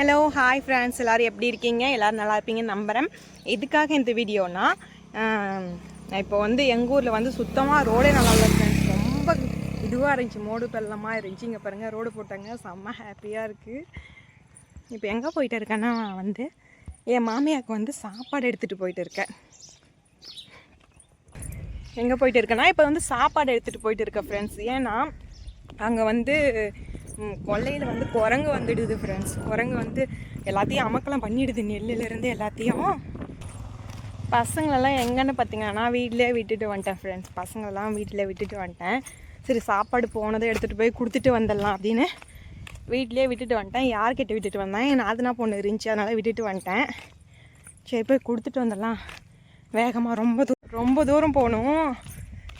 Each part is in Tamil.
ஹலோ ஹாய் ஃப்ரெண்ட்ஸ் எல்லோரும் எப்படி இருக்கீங்க? எல்லோரும் நல்லா இருப்பீங்கன்னு நம்புகிறேன் எதுக்காக இந்த வீடியோனா நான் இப்போ வந்து எங்கள் ஊரில் வந்து சுத்தமாக ரோடே நல்லா இல்லை ஃப்ரெண்ட்ஸ் ரொம்ப இதுவாக இருந்துச்சு. மோடு பள்ளமாக இருந்துச்சு. இங்கே பாருங்கள் ரோடு போட்டாங்க. செம்ம ஹாப்பியாக இருக்குது இப்போ எங்கே போயிட்டு இருக்கேன்னா வந்து என் மாமியாவுக்கு வந்து சாப்பாடு எடுத்துகிட்டு போயிட்டு இருக்கேன். எங்கே போயிட்டு இருக்கேன்னா இப்போ வந்து சாப்பாடு எடுத்துகிட்டு போயிட்டு இருக்கேன் ஃப்ரெண்ட்ஸ் ஏன்னா அங்கே வந்து கொள்ளையில் கொல்லையில் வந்து குரங்கு வந்துடுது ஃப்ரெண்ட்ஸ் குரங்கு வந்து எல்லாத்தையும் அமக்கலாம் பண்ணிடுது நெல்லிலேருந்து எல்லாத்தையும். பசங்களெல்லாம் எங்கன்னு பார்த்தீங்கன்னா வீட்டிலே விட்டுட்டு வந்துட்டேன் ஃப்ரெண்ட்ஸ் பசங்களெல்லாம் வீட்டிலே விட்டுட்டு வந்துட்டேன். சரி சாப்பாடு போனதை எடுத்துகிட்டு போய் கொடுத்துட்டு வந்துடலாம் அப்படின்னு வீட்டிலே விட்டுட்டு வந்துட்டேன். யார்கிட்ட விட்டுட்டு வந்தேன்? என் நாதனா பொண்ணு இருந்துச்சு அதனால் விட்டுட்டு வந்துட்டேன். சரி போய் கொடுத்துட்டு வந்துடலாம். வேகமாக ரொம்ப தூரம் ரொம்ப தூரம் போகணும்.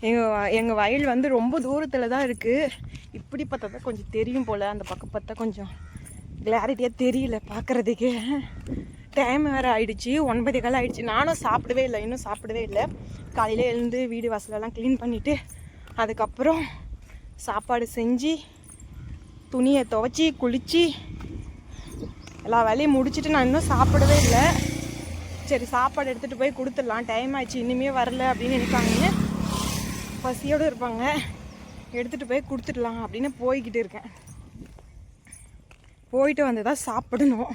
எங்கள் எங்கள் வயல் வந்து ரொம்ப தூரத்தில் தான் இருக்குது இப்படி பார்த்தா தான் கொஞ்சம் தெரியும் போல் அந்த பக்கம் பார்த்தா கொஞ்சம் கிளாரிட்டியாக தெரியல பார்க்குறதுக்கு. டைம் வேறு ஆயிடுச்சு ஒன்பது காலம் ஆகிடுச்சு நானும் சாப்பிடவே இல்லை இன்னும் சாப்பிடவே இல்லை. காலையில் எழுந்து வீடு வாசலெல்லாம் க்ளீன் பண்ணிவிட்டு அதுக்கப்புறம் சாப்பாடு செஞ்சு துணியை துவைச்சி குளித்து எல்லா வேலையும் முடிச்சுட்டு நான் இன்னும் சாப்பிடவே இல்லை. சரி சாப்பாடு எடுத்துகிட்டு போய் கொடுத்துடலாம். டைம் ஆயிடுச்சு இனிமே வரல அப்படின்னு நினைப்பாங்க பசியோடு இருப்பாங்க. எடுத்துகிட்டு போய் கொடுத்துடலாம் அப்படின்னு போய்கிட்டு இருக்கேன். போயிட்டு வந்து தான் சாப்பிடணும்.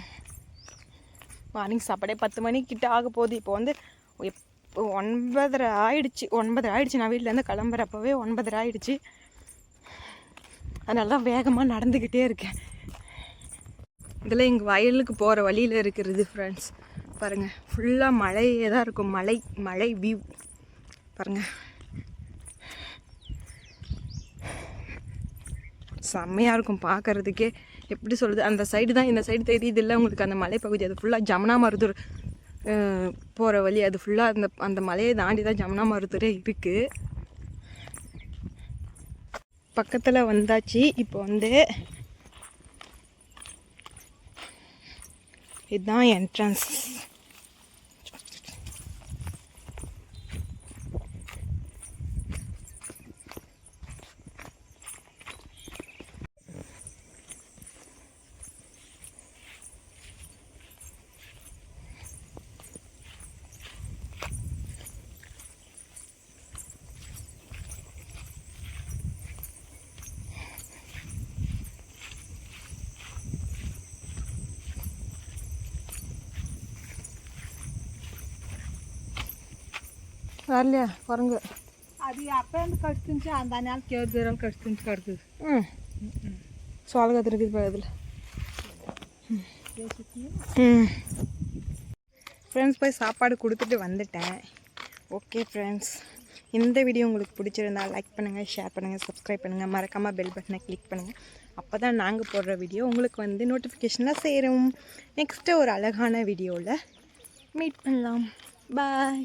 மார்னிங் சாப்பாடே பத்து மணிக்கிட்ட ஆக போகுது. இப்போ வந்து எப் ஒன்பதரை ஆயிடுச்சு. ஒன்பதரை ஆயிடுச்சு. நான் வீட்டிலேருந்து கிளம்புறப்பவே ஒன்பதரை ஆயிடுச்சு. அதனால தான் வேகமாக நடந்துக்கிட்டே இருக்கேன். இதில் எங்கள் வயலுக்கு போகிற வழியில் இருக்கிறது ஃப்ரெண்ட்ஸ் பாருங்கள் ஃபுல்லாக மழையே தான் இருக்கும். மலை மலை வியூ பாருங்கள் செம்மையாக இருக்கும் பார்க்கறதுக்கே. எப்படி சொல்கிறது அந்த சைடு தான் இந்த சைடு தெரியுது இல்லை உங்களுக்கு? அந்த மலைப்பகுதி அது ஃபுல்லாக ஜமுனா மருதூர். போகிற வழி அது ஃபுல்லாக அந்த அந்த மலையை தாண்டி தான் ஜமுனா மருதூரே இருக்குது பக்கத்தில் வந்தாச்சு இப்போ வந்து இதுதான் என்ட்ரன்ஸ் வரலையா குரங்கு అది అక్కడ కడుతుంచి దాని వాళ్ళకి ఎవరు దూరం కడుతుంచి కడుతుంది ம் சோளகத்து இருக்குது பக்கத்தில் ம் ஃப்ரெண்ட்ஸ் போய் சாப்பாடு கொடுத்துட்டு வந்துட்டேன் ஓகே ஃப்ரெண்ட்ஸ் இந்த வீடியோ உங்களுக்கு பிடிச்சிருந்தா லைக் பண்ணுங்கள் ஷேர் பண்ணுங்கள் சப்ஸ்கிரைப் பண்ணுங்கள் மறக்காமல் பெல் பட்டனை கிளிக் பண்ணுங்கள் அப்போ தான் நாங்கள் போடுற வீடியோ உங்களுக்கு வந்து நோட்டிஃபிகேஷனில் சேரும் நெக்ஸ்ட்டு ஒரு அழகான வீடியோவில் மீட் பண்ணலாம் பாய்